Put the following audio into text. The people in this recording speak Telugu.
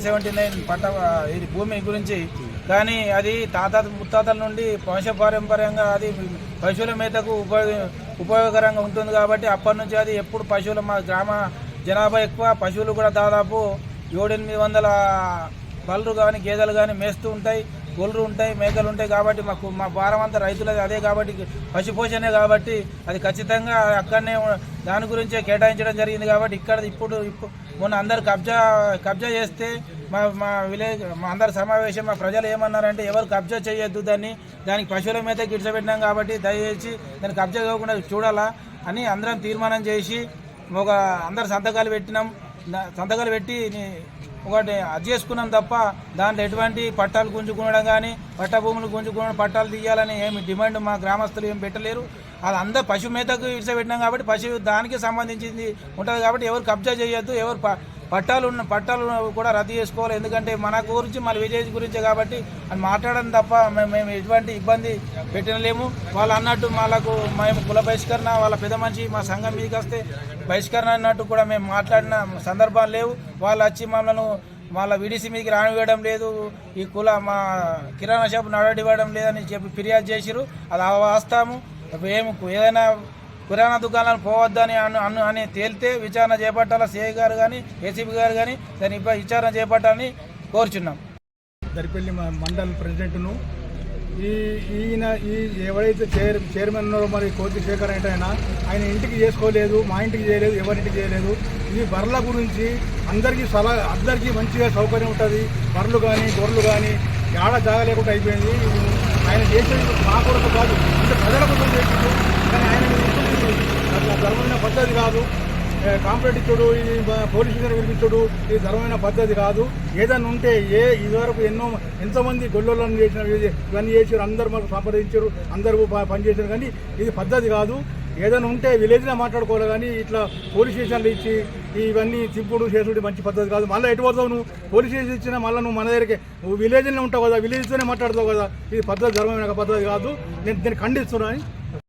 నైన్ సెవెంటీ నైన్ పట్ట ఇది భూమి గురించి. కానీ అది తాత ముత్తాతల నుండి వంశపారంపర్యంగా అది పశువుల మేతకు ఉపయోగ ఉపయోగకరంగా ఉంటుంది కాబట్టి అప్పటి నుంచి అది ఎప్పుడు పశువుల మా గ్రామ జనాభా ఎక్కువ. పశువులు కూడా దాదాపు ఏడెనిమిది వందల బళ్ళు కానీ గేదెలు కానీ మేస్తూ ఉంటాయి గొర్రెలు ఉంటాయి మేకలు ఉంటాయి కాబట్టి మాకు మా భారం అంతా రైతులది అదే కాబట్టి పశుపోషణే కాబట్టి అది ఖచ్చితంగా అక్కడనే దాని గురించే కేటాయించడం జరిగింది కాబట్టి ఇక్కడ ఇప్పుడు ఇప్పుడు మొన్న అందరు కబ్జా కబ్జా చేస్తే మా మా విలేజ్ మా అందరి సమావేశం మా ప్రజలు ఏమన్నారంటే ఎవరు కబ్జా చేయొద్దు దాన్ని దానికి పశువుల మీద గిడ్చబెట్టినాం కాబట్టి దయచేసి దాన్ని కబ్జా కాకుండా చూడాలా అని అందరం తీర్మానం చేసి ఒక అందరు సంతకాలు పెట్టినాం. సంతకాలు పెట్టి ఒకటి అది చేసుకున్నాం తప్ప దాంట్లో ఎటువంటి పట్టాలు గుంజుకోవడం కానీ పట్ట భూములు గుంజుకోవడం పట్టాలు తీయాలని ఏమి డిమాండ్ మా గ్రామస్తులు ఏం పెట్టలేరు. అది అందరు పశు మేతకు విడిచిపెట్టినాం కాబట్టి పశువు దానికి సంబంధించింది ఉంటుంది కాబట్టి ఎవరు కబ్జా చేయొద్దు ఎవరు ప- పట్టాలు ఉన్న పట్టాలు కూడా రద్దు చేసుకోవాలి. ఎందుకంటే మన గురించి మన విజయ్ గురించే కాబట్టి అని మాట్లాడడం తప్ప మేము ఎటువంటి ఇబ్బంది పెట్టలేము వాళ్ళు అన్నట్టు వాళ్ళకు మేము కుల బహిష్కరణ వాళ్ళ పెద్ద మనిషి మా సంఘం మీదకి వస్తే బహిష్కరణ అన్నట్టు కూడా మేము మాట్లాడిన సందర్భాలు లేవు. వాళ్ళు వచ్చి మమ్మల్ని వాళ్ళ విడిసి మీదకి రానివ్వడం లేదు. ఈ కుల మా కిరాణా షాప్ నడవడివ్వడం లేదని చెప్పి ఫిర్యాదు చేసిరు అది వాస్తాము ఏమి ఏదైనా కిరాణా దుకాణాలు పోవద్దని అను అని తేలితే విచారణ చేపట్టాల సిఐ గారు కానీ ఏసీబీ గారు కానీ దాని విచారణ చేపట్టాలని కోరుచున్నాం. దరిపల్లి మండల్ ప్రెసిడెంట్ను. ఈ ఈయన ఈ ఎవరైతే చైర్ చైర్మన్ ఉన్నారో మరి కోతి శేఖర్ అంటే ఆయన ఆయన ఇంటికి చేసుకోలేదు మా ఇంటికి చేయలేదు ఎవరింటికి చేయలేదు. ఈ బర్రెల గురించి అందరికీ సలహా అందరికీ మంచిగా సౌకర్యం ఉంటుంది. బర్రెలు కానీ గొర్రెలు కానీ ఆడ జాగలేకుండా అయిపోయింది. ఆయన చేసేది మా కొరకు కాదు. అంటే ప్రజల కోసం చేసిండు. కానీ ఆయన అట్లా ధర్మమైన పద్ధతి కాదు. ఏ, కాంప్లైంట్ ఇచ్చుడు ఇది పోలీస్ స్టేషన్ పిలిపించుడు ఇది ధర్మమైన పద్ధతి కాదు. ఏదైనా ఉంటే ఏ ఇదివరకు ఎన్నో ఎంతోమంది గొల్లోళ్ళని చేసిన ఇవన్నీ చేసారు అందరు మాకు సంప్రదించారు అందరూ పనిచేశారు. కానీ ఇది పద్ధతి కాదు. ఏదైనా ఉంటే విలేజ్లో మాట్లాడుకోవాలి కానీ ఇట్లా పోలీస్ స్టేషన్లు ఇచ్చి ఇవన్నీ తిప్పుడు చేసుడు మంచి పద్ధతి కాదు. మళ్ళీ ఎటు పోతావు నువ్వు? పోలీస్ స్టేషన్ ఇచ్చినా మళ్ళీ నువ్వు మన దగ్గరికి నువ్వు విలేజ్లో ఉంటావు కదా విలేజ్తోనే మాట్లాడతావు కదా. ఇది పద్ధతి ధర్మమైన పద్ధతి కాదు. నేను దీన్ని ఖండిస్తున్నాను